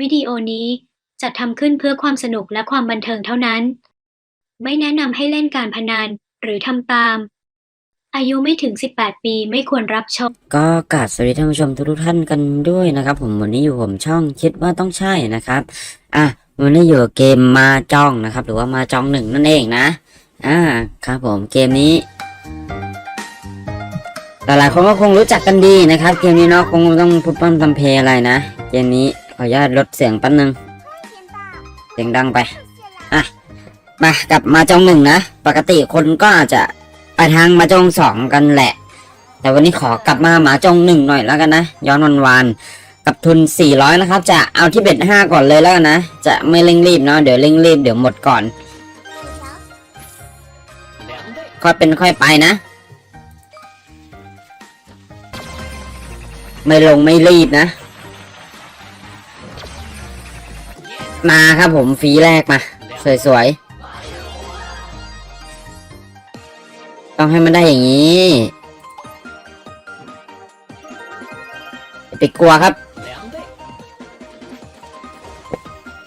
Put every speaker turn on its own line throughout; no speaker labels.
วิดีโอนี้จัดทำขึ้นเพื่อความสนุกและความบันเทิงเท่านั้น ไม่แนะนำให้เล่นการพนันหรือทำตาม อายุไม่ถึง 18 ปีไม่ควรรับชม
ก็กราบสวัสดีท่านผู้ชมทุกๆท่านกันด้วยนะครับ ผมวันนี้อยู่ผมช่องคิดว่าต้องใช่นะครับอะวันนี้อยู่เกมมาจ้องนะครับ หรือว่ามาจ้องหนึ่งนั่นเองนะอ่าครับผมเกมนี้หลายๆคนก็คงรู้จักกันดีนะครับ เกมนี้เนาะคงต้องพูดปั้มทำเพลอะไรนะ เกมนี้ ออนุญาตลดเสียงแป๊บนึง เสียงดังไป อะ มากลับมาจองหนึ่งนะ ปกติคนก็อาจจะไปทางมาจองสองกันแหละ แต่วันนี้ขอกลับมาหมาจงหนึ่งหน่อยแล้วกันนะ ย้อนวันวานๆกับทุน 400 นะครับ จะเอาที่เบ็ด5ก่อนเลยแล้วกันนะ จะไม่เร่งรีบเนาะ เดี๋ยวเร่งรีบเดี๋ยวหมดก่อน ค่อยเป็นค่อยไปนะ ไม่ลงไม่รีบนะ มาครับผมฟรีแรกมา สวยๆ ต้องให้มันได้อย่างนี้อย่าไปกลัวครับ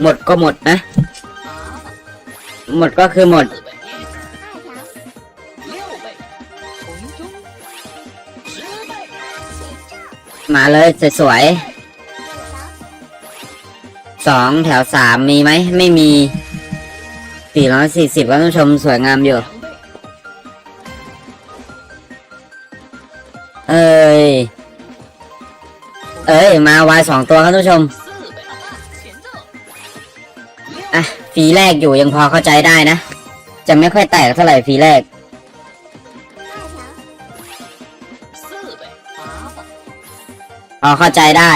หมดก็หมดนะ หมดก็คือหมด มาเลยสวยๆ สองแถวสามมีไหม ไม่มีสี่ร้อยสี่สิบก็ต้องชมสวยงามอยู่ เอ้ย เอ้ย มาวายสองตัวครับท่านผู้ชม อะฟีแรกอยู่ยังพอเข้าใจได้นะ จะไม่ค่อยแตกเท่าไหร่ฟีแรกพอเข้าใจได้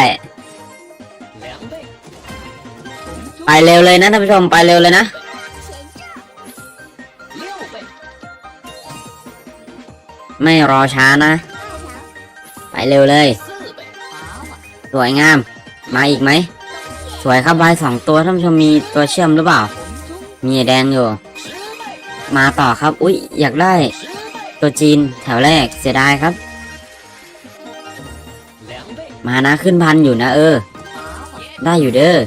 ไปเร็วเลยนะท่านผู้ชมไปเร็วเลยนะไม่รอช้านะ ไปเร็วเลย สวยงาม มาอีกไหม สวยครับวายสองตัวท่านผู้ชมมีตัวเชื่อมหรือเปล่า มีแดงอยู่ มาต่อครับ อุ๊ย อยากได้ ตัวจีนแถวแรกเสียดายครับ มานะขึ้นพันอยู่นะเออ ได้อยู่เด้อ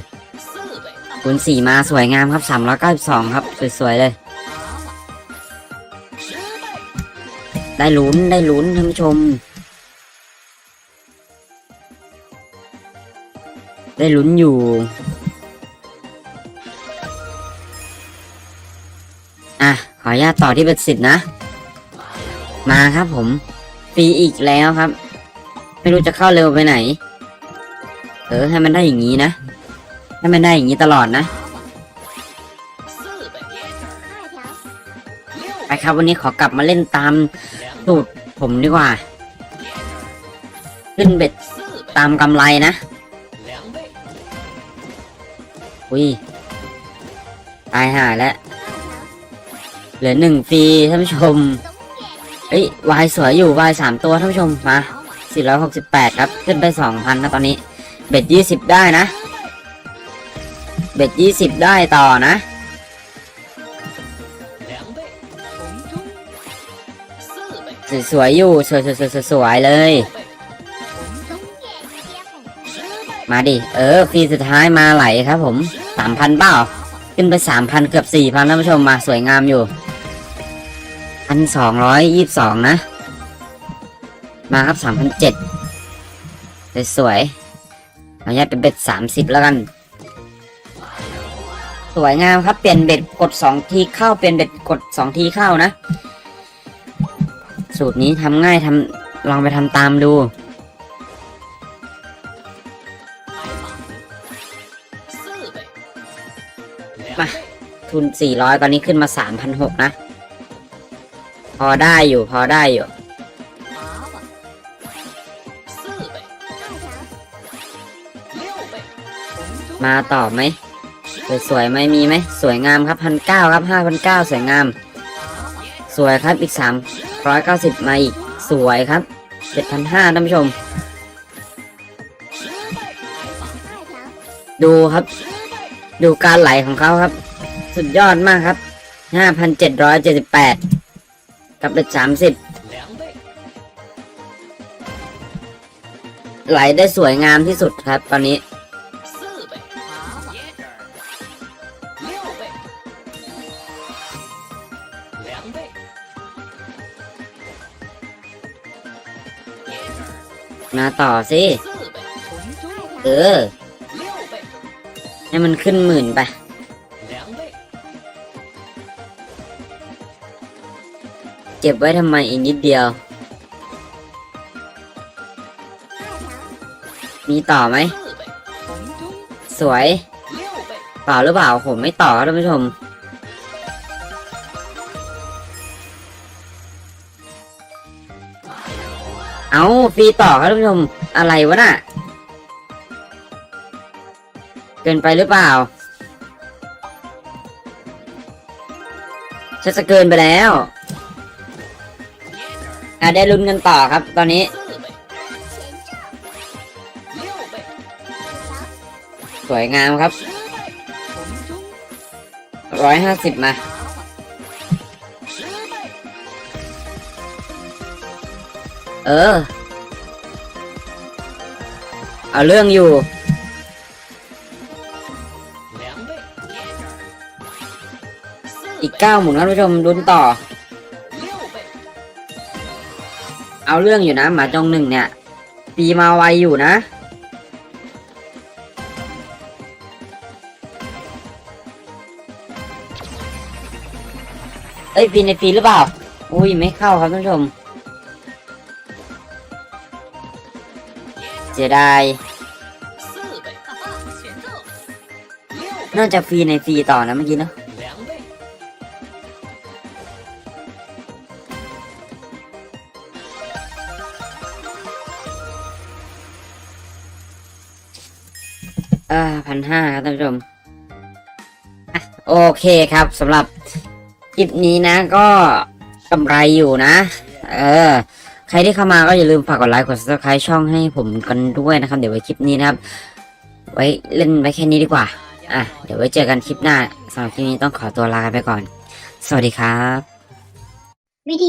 คูณสี่มาสวยงามครับสามร้อยเก้าสิบสองครับ สวยๆเลย ได้ลุ้นได้ลุ้นท่านผู้ชม ได้ลุ้นอยู่อะขออนุญาตต่อที่เบ็ดสิทธิ์นะ มาครับผมฟรีอีกแล้วครับ ไม่รู้จะเข้าเร็วไปไหน เออให้มันได้อย่างนี้นะ ให้มันได้อย่างนี้ตลอดนะ ไปครับวันนี้ขอกลับมาเล่นตามสูตรผมดีกว่า ขึ้นเบ็ดตามกำไรนะ อุ้ย ตายห่าแล้ว เหลือหนึ่งฟรีท่านผู้ชม เอ้ยวายสวยอยู่วายสามตัวท่านผู้ชมมาสี่ร้อยหกสิบแปดครับ ขึ้นไปสองพันะตอนนี้ เบ็ดยี่สิบได้นะ เบ็ดยี่สิบได้ต่อนะสวยๆอยู่สวยๆสวยๆเลย มาดิ เออฟรีสุดท้ายมาไหลครับผมสามพันเปล่า ขึ้นไปสามพันเกือบสี่พันท่านผู้ชมมาสวยงามอยู่พันสองร้อยยี่สิบสองนะ มาครับสามพันเจ็ดสวยๆขออนุญาตเป็นเบ็ดสามสิบแล้วกัน สวยงามครับเปลี่ยนเบ็ดกดสองทีเข้าเปลี่ยนเบ็ดกดสองทีเข้านะ สูตรนี้ทำง่ายทำลองไปทำตามดูมาทุน 400 ตอนนี้ขึ้นมา 3,600 นะ พอได้อยู่พอได้อยู่ มาต่อไหม สวยๆไหมมีไหมสวยงามครับพันเก้าครับห้าพันเก้าสวยงาม สวยครับอีกสามร้อยเก้าสิบมาอีกสวยครับเจ็ดพันห้าท่านผู้ชม ดูครับ ดูการไหลของเขาครับ สุดยอดมากครับห้าพันเจ็ดร้อยเจ็ดสิบแปดกับเป็นสามสิบไหลได้สวยงามที่สุดครับ ตอนนี้ามมาต่อสิเออให้มันขึ้นหมื่นไปเก็บไว้ทำไมอีกนิดเดียว มีต่อไหมสวยต่อหรือเปล่าผมไม่ต่อครับท่านผู้ชม เอาฟรีต่อครับท่านผู้ชมอะไรวะน่ะ เกินไปหรือเปล่าชัดจะเกินไปแล้วอะได้ลุ้นกันต่อครับ ตอนนี้ สวยงามครับร้อยห้าสิบมา เออ เอาเรื่องอยู่ อีกเก้าหมุนครับผู้ชมลุ้นต่อ เอาเรื่องอยู่นะหมาจงหนึ่งเนี่ยปีมาไวอยู่นะ เอ้ยปีในปีหรือเปล่า อุ้ยไม่เข้าครับท่านผู้ชม เสียดายน่าจะฟรีในฟรีต่อนะเมื่อกี้เนาะ
เอ
อพันห้าครับท่านผู้ชมโอเคครับสำหรับคลิปนี้นะก็กำไรอยู่นะ เออ ใครที่เข้ามาก็อย่าลืมฝากกดไลค์กด subscribe ช่องให้ผมกันด้วยนะครับ เดี๋ยวไว้คลิปนี้นะครับ ไว้เล่นไว้แค่นี้ดีกว่า อะ เดี๋ยวไว้เจอกันคลิปหน้าสำหรับคลิปนี้ต้องขอตัวลาไปก่อน สวัสดีครับ
วิธี